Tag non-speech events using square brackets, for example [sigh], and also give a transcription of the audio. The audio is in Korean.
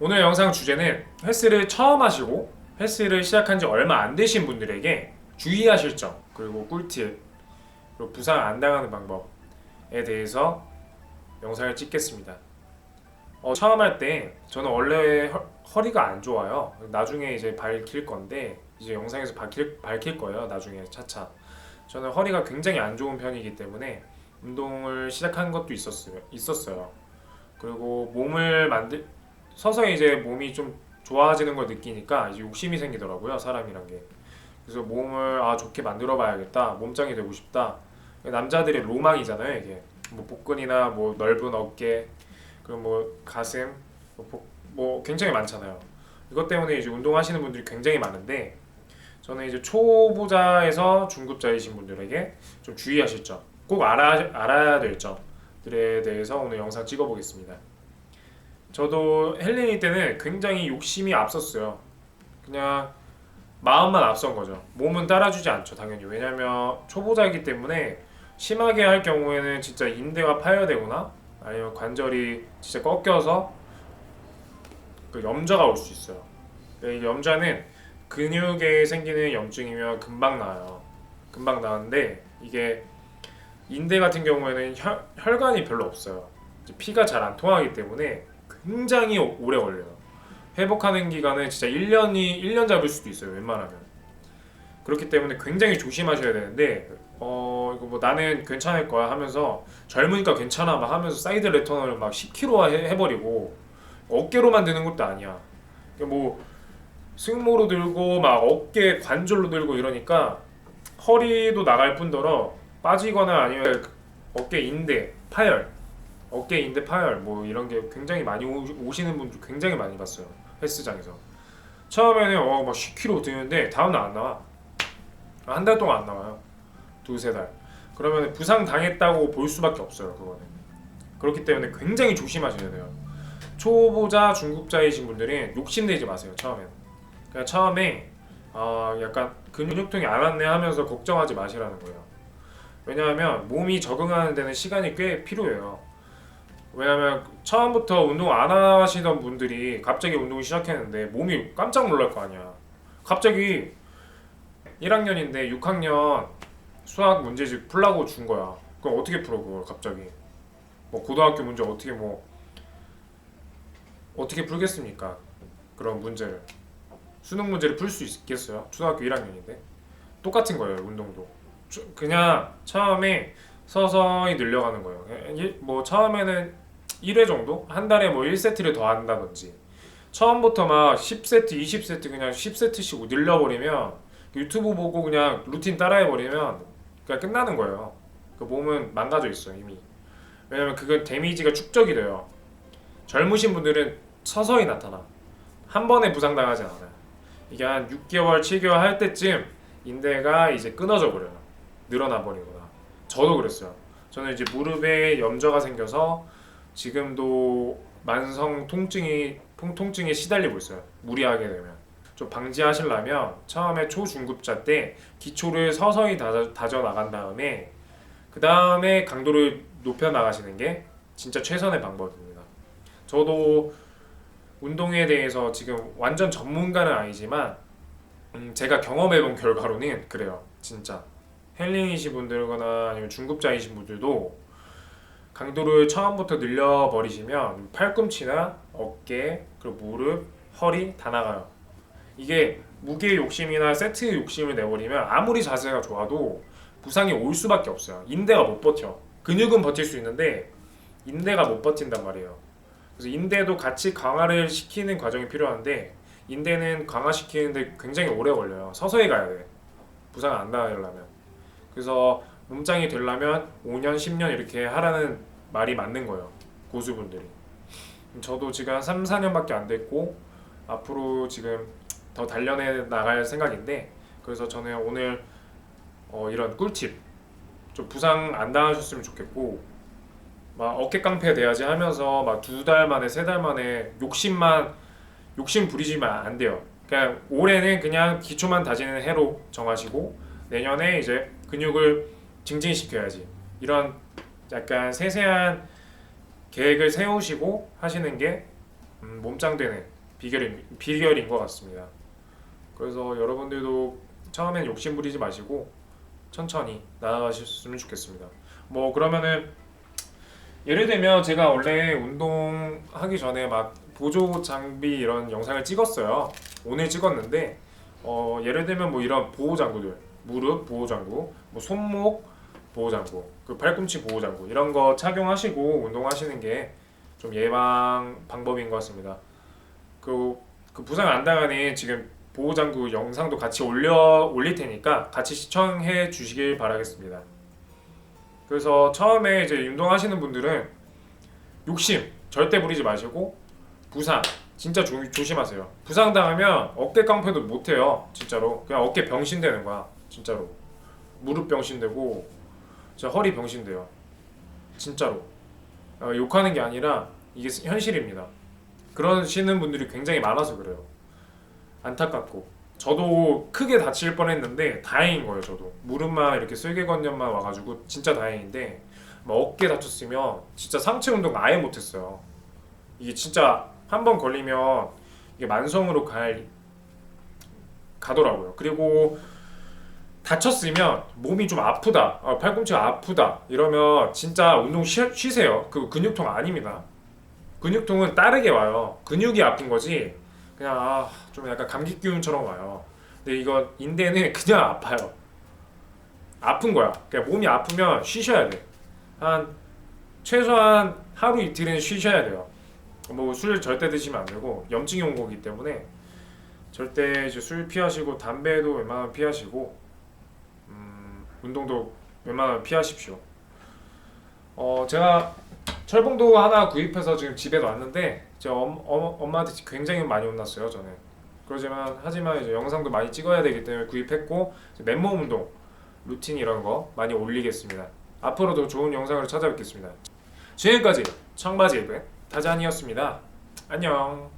오늘 영상 주제는 헬스를 처음 하시고 헬스를 시작한 지 얼마 안 되신 분들에게 주의하실 점 그리고 꿀팁 그리고 부상 안 당하는 방법에 대해서 영상을 찍겠습니다. 어, 처음 할 때 저는 원래 허, 허리가 안 좋아요. 나중에 이제 밝힐 건데 이제 영상에서 밝힐, 밝힐 거예요. 나중에 차차. 저는 허리가 굉장히 안 좋은 편이기 때문에 운동을 시작한 것도 있었어요. 있었어요. 그리고 몸을 만들 서서히 이제 몸이 좀 좋아지는 걸 느끼니까 이제 욕심이 생기더라고요. 사람이란 게. 그래서 몸을 아 좋게 만들어 봐야겠다. 몸짱이 되고 싶다. 남자들의 로망이잖아요, 이게. 뭐 복근이나 뭐 넓은 어깨 그리고 뭐 가슴 뭐, 복- 뭐 굉장히 많잖아요. 이것 때문에 이제 운동하시는 분들이 굉장히 많은데 저는 이제 초보자에서 중급자이신 분들에게 좀 주의하실 점, 꼭 알아 알아야 될 점들에 대해서 오늘 영상 찍어보겠습니다. 저도 헬린이 때는 굉장히 욕심이 앞섰어요. 그냥 마음만 앞선 거죠. 몸은 따라주지 않죠, 당연히. 왜냐면 초보자이기 때문에 심하게 할 경우에는 진짜 인대가 파열되거나 아니면 관절이 진짜 꺾여서 그 염좌가 올 수 있어요. 근데 이 염좌는 근육에 생기는 염증이면 금방 나아요. 금방 나는데 이게 인대 같은 경우에는 혈, 혈관이 별로 없어요. 피가 잘 안 통하기 때문에 굉장히 오- 오래 걸려요. 회복하는 기간은 진짜 1년이 1년 잡을 수도 있어요. 웬만하면. 그렇기 때문에 굉장히 조심하셔야 되는데 어 이거 뭐 나는 괜찮을 거야 하면서 젊으니까 괜찮아 막 하면서 사이드 레턴을 막 10kg 해, 해버리고 어깨로만 드는 것도 아니야. 그러니까 뭐 승모로 들고 막 어깨 관절로 들고 이러니까 허리도 나갈 뿐더러 빠지거나 아니면 어깨 인대 파열, 어깨 인대 파열 뭐 이런 게 굉장히 많이 오- 오시는 분들 굉장히 많이 봤어요 헬스장에서. 처음에는 어 막 10kg 드는데 다음날 안 나와. 한 달 동안 안 나와요. 두세 달. 그러면 부상 당했다고 볼 수밖에 없어요 그거는. 그렇기 때문에 굉장히 조심하셔야 돼요. 초보자, 중급자이신 분들은 욕심내지 마세요 처음에는. 그냥 처음에 아 약간 근육통이 안 왔네 하면서 걱정하지 마시라는 거예요. 왜냐하면 몸이 적응하는 데는 시간이 꽤 필요해요. 왜냐하면 처음부터 운동 안 하시던 분들이 갑자기 운동을 시작했는데 몸이 깜짝 놀랄 거 아니야. 갑자기 1학년인데 6학년 수학 문제집 풀라고 준 거야. 그럼 어떻게 풀어 그걸 갑자기? 뭐 고등학교 문제 어떻게 뭐 어떻게 풀겠습니까? 그런 문제를 수능 문제를 풀 수 있겠어요? 초등학교 1학년인데 똑같은 거예요 운동도 주- 그냥 처음에 서서히 늘려가는 거예요 그냥 일- 뭐 처음에는 1회 정도? 한 달에 뭐 1세트를 더 한다든지. 처음부터 막 10세트 20세트 그냥 10세트씩 늘려버리면 유튜브 보고 그냥 루틴 따라해버리면 그냥 끝나는 거예요. 그 몸은 망가져 있어 이미. 왜냐면 그건 데미지가 축적이 돼요. 젊으신 분들은 서서히 나타나. 한 번에 부상당하지 않아요. 이게 한 6개월 7개월 할 때쯤 인대가 이제 끊어져 버려요. 늘어나 버리거나. 저도 그랬어요. 저는 이제 무릎에 염좌가 생겨서 지금도 만성 통증이 통- 통증에 시달리고 있어요 무리하게 되면 좀 방지하시려면 처음에 초중급자 때 기초를 서서히 다져, 다져 나간 다음에 그 다음에 강도를 높여 나가시는 게 진짜 최선의 방법입니다. 저도 운동에 대해서 지금 완전 전문가는 아니지만 음, 제가 경험해본 결과로는 그래요. 진짜 헬링이신 분들거나 아니면 중급자이신 분들도 강도를 처음부터 늘려버리시면 팔꿈치나 어깨 그리고 무릎, 허리 다 나가요. 이게 무게 욕심이나 세트 욕심을 내버리면 아무리 자세가 좋아도 부상이 올 수밖에 없어요. 인대가 못 버텨. 근육은 버틸 수 있는데 인대가 못 버틴단 말이에요. 그래서 인대도 같이 강화를 시키는 과정이 필요한데 인대는 강화시키는데 굉장히 오래 걸려요. 서서히 가야 돼. 부상 안 나려면. 그래서 몸짱이 되려면 5년, 10년 이렇게 하라는 말이 맞는 거예요. 고수분들이. 저도 지금 한 3, 4년밖에 안 됐고 앞으로 지금 더 단련해 나갈 생각인데 그래서 저는 오늘 어, 이런 꿀팁 좀 부상 안 당하셨으면 좋겠고 막 어깨 깡패 돼야지 하면서 막 두 달 만에 세 달 만에 욕심만 욕심 부리지만 안 돼요. 그냥 올해는 그냥 기초만 다지는 해로 정하시고 내년에 이제 근육을 증진시켜야지 이런 약간 세세한 계획을 세우시고 하시는 게 음, 몸짱되는 비결인 비결인 것 같습니다. 그래서 여러분들도 처음엔 욕심 부리지 마시고 천천히 나아가셨으면 좋겠습니다. 뭐 그러면은 예를 들면 제가 원래 운동하기 전에 막 보조 장비 이런 영상을 찍었어요. 오늘 찍었는데 어, 예를 들면 뭐 이런 보호 장구들 무릎 보호 장구, 뭐 손목 보호 장구, 그 팔꿈치 보호 장구 이런 거 착용하시고 운동하시는 게 좀 예방 방법인 것 같습니다. 그, 그 부상 안 당하는 지금 보호 장구 영상도 같이 올려 올릴 테니까 같이 시청해 주시길 바라겠습니다. 그래서 처음에 이제 운동하시는 분들은 욕심 절대 부리지 마시고 부상 진짜 조, 조심하세요. 부상 당하면 어깨 깡패도 못 해요. 진짜로 그냥 어깨 병신 되는 거야. 진짜로 무릎 병신 되고 진짜 허리 병신 돼요. 진짜로 어, 욕하는 게 아니라 이게 현실입니다. 그러시는 분들이 굉장히 많아서 그래요. 안타깝고 저도 크게 다칠 뻔했는데 다행인 거예요. 저도 무릎만 이렇게 슬개건염만 와가지고 진짜 다행인데 뭐 어깨 다쳤으면 진짜 상체 운동 아예 못했어요. 이게 진짜 한 번 걸리면 이게 만성으로 갈 가더라고요. 그리고 다쳤으면 몸이 좀 아프다, 어, 팔꿈치가 아프다 이러면 진짜 운동 쉬, 쉬세요. 그 근육통 아닙니다. 근육통은 따르게 와요. 근육이 아픈 거지 그냥 아, 좀 약간 감기 기운처럼 와요. 근데 이거 인대는 [laughs] 그냥 아파요. 아픈 거야. 그냥 몸이 아프면 쉬셔야 돼. 한 최소한 하루 이틀은 쉬셔야 돼요. 뭐 술 절대 드시면 안 되고 염증이 온 거기 때문에 절대 이제 술 피하시고 담배도 웬만하면 피하시고 음, 운동도 웬만하면 피하십시오. 어 제가 철봉도 하나 구입해서 지금 집에 놨는데 제 엄, 엄, 엄마한테 굉장히 많이 혼났어요 저는. 그러지만 하지만 이제 영상도 많이 찍어야 되기 때문에 구입했고 맨몸 운동 루틴 이런 거 많이 올리겠습니다. 앞으로도 좋은 영상으로 찾아뵙겠습니다. 지금까지 청바지 앱의 타잔이었습니다. 안녕.